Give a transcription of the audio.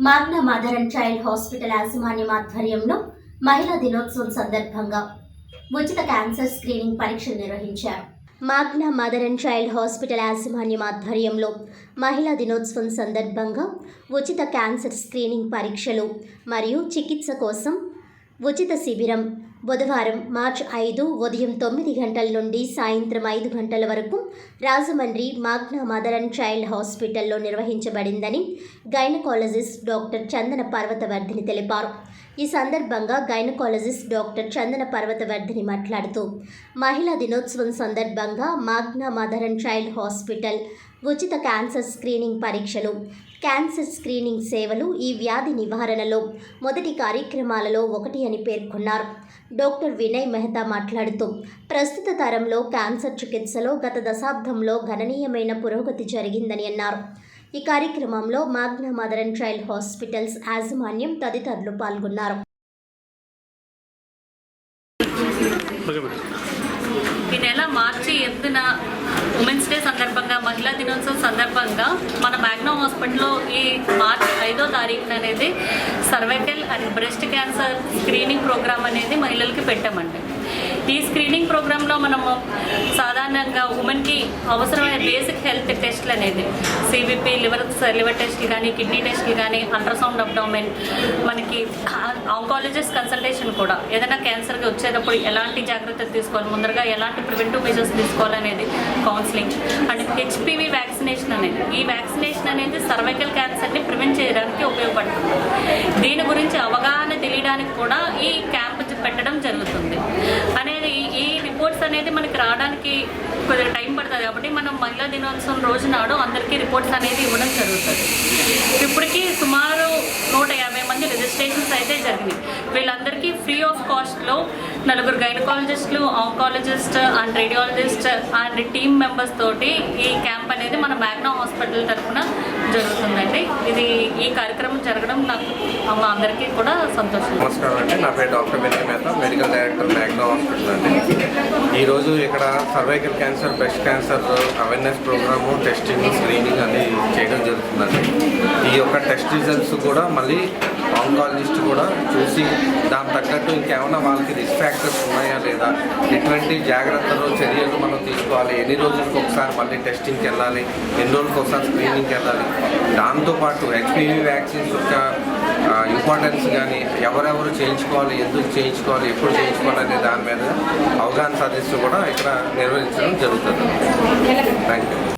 Magna mother and child hospital యాజమాన్యం ఆధ్వర్యంలో మహిళా దినోత్సవం సందర్భంగా ఉచిత క్యాన్సర్ స్క్రీనింగ్ పరీక్షలు నిర్వహించారు. Magna mother and child hospital యాజమాన్యం ఆధ్వర్యంలో మహిళా దినోత్సవం సందర్భంగా ఉచిత క్యాన్సర్ స్క్రీనింగ్ పరీక్షలు మరియు చికిత్స కోసం ఉచిత శిబిరం బుధవారం మార్చి ఐదు ఉదయం తొమ్మిది గంటల నుండి సాయంత్రం ఐదు గంటల వరకు Rajahmundry Magna mother and child హాస్పిటల్లో నిర్వహించబడిందని గైనకాలజిస్ట్ డాక్టర్ చందన పర్వతవర్ధిని తెలిపారు. ఈ సందర్భంగా గైనకాలజిస్ట్ డాక్టర్ చందన పర్వతవర్ధిని మాట్లాడుతూ మహిళా దినోత్సవం సందర్భంగా Magna mother and child hospital ఉచిత క్యాన్సర్ స్క్రీనింగ్ పరీక్షలు క్యాన్సర్ స్క్రీనింగ్ సేవలు ఈ వ్యాధి నివారణలో మొదటి కార్యక్రమాలలో ఒకటి అని పేర్కొన్నారు. డాక్టర్ వినయ్ మెహతా మాట్లాడుతూ ప్రస్తుత తరంలో క్యాన్సర్ చికిత్సలో గత దశాబ్దంలో గణనీయమైన పురోగతి జరిగిందని అన్నారు. ఈ కార్యక్రమంలో Magna mother and child hospitals యాజమాన్యం తదితరులు పాల్గొన్నారు. ఈ నెల మార్చి ఎనిమిదిన ఉమెన్స్ డే సందర్భంగా మహిళా దినోత్సవం సందర్భంగా మన మ్యాగ్నో హాస్పిటల్లో ఈ మార్చి ఐదో తారీఖున అనేది cervical and breast cancer screening programme అనేది మహిళలకి పెట్టామండి. ఈ స్క్రీనింగ్ ప్రోగ్రాంలో మనము సాధారణంగా ఉమెన్కి అవసరమైన బేసిక్ హెల్త్ టెస్ట్లు అనేది సిబిపి లివర్ లివర్ టెస్ట్లు కానీ కిడ్నీ టెస్ట్లు కానీ అల్ట్రాసౌండ్ అబ్డోమెన్ మనకి ఆంకాలజిస్ట్ కన్సల్టేషన్ కూడా. ఏదైనా క్యాన్సర్కి వచ్చేటప్పుడు ఎలాంటి జాగ్రత్తలు తీసుకోవాలి? ముందరగా ఎలాంటి ప్రివెంటివ్ మెజర్స్ తీసుకోవాలనేది కౌన్సిలింగ్ అండ్ హెచ్పివి వ్యాక్సినేషన్ అనేది ఈ వ్యాక్సినేషన్ అనేది సర్వైకల్ క్యాన్సర్ని ప్రివెంట్ చేయడానికి ఉపయోగపడుతుంది. దీని గురించి అవగాహన తెలియడానికి కూడా ఈ క్యాంప్ పెట్టడం జరుగుతుంది అనేది ఈ రిపోర్ట్స్ అనేది మనకి రావడానికి కొద్దిగా టైం పడుతుంది కాబట్టి మనం మహిళా దినోత్సవం రోజు నాడు అందరికీ రిపోర్ట్స్ అనేది ఇవ్వడం జరుగుతుంది. ఇప్పటికీ సుమారు నూట యాభై మంది రిజిస్ట్రేషన్స్ అయితే జరిగినాయి. వీళ్ళందరికీ ఫ్రీ నలుగురు గైనకాలజిస్టులు oncologist and radiologist and team members తోటి ఈ క్యాంప్ అనేది మన మ్యాగ్నా హాస్పిటల్ తరఫున జరుగుతుందండి. ఇది ఈ కార్యక్రమం జరగడం నాకు మా అందరికీ కూడా సంతోషం. నమస్కారం అండి. నా పేరు డాక్టర్ వినయ్ మేత మెడికల్ డైరెక్టర్ మ్యాగ్నా హాస్పిటల్ అండి. ఈరోజు ఇక్కడ cervical cancer breast cancer awareness programme testing screening అనేది చేయడం జరుగుతుందండి. ఈ యొక్క టెస్ట్ రిజల్ట్స్ కూడా మళ్ళీ ఆంకాలజిస్ట్ కూడా చూసి దానికి తగ్గట్టు ఇంకేమైనా వాళ్ళకి రిస్క్ ఫ్యాక్టర్స్ ఉన్నాయా లేదా ఎటువంటి జాగ్రత్తలు చర్యలు మనం తీసుకోవాలి ఎన్ని రోజులకు ఒకసారి మళ్ళీ టెస్టింగ్కి వెళ్ళాలి ఎన్ని రోజులకు ఒకసారి స్క్రీనింగ్కి వెళ్ళాలి దాంతోపాటు హెచ్పివి వ్యాక్సిన్స్ యొక్క ఇంపార్టెన్స్ కానీ ఎవరెవరు చేయించుకోవాలి ఎందుకు చేయించుకోవాలి ఎప్పుడు చేయించుకోవాలి అనే దాని మీద అవగాహన సదస్సు కూడా ఇక్కడ నిర్వహించడం జరుగుతుంది. Thank you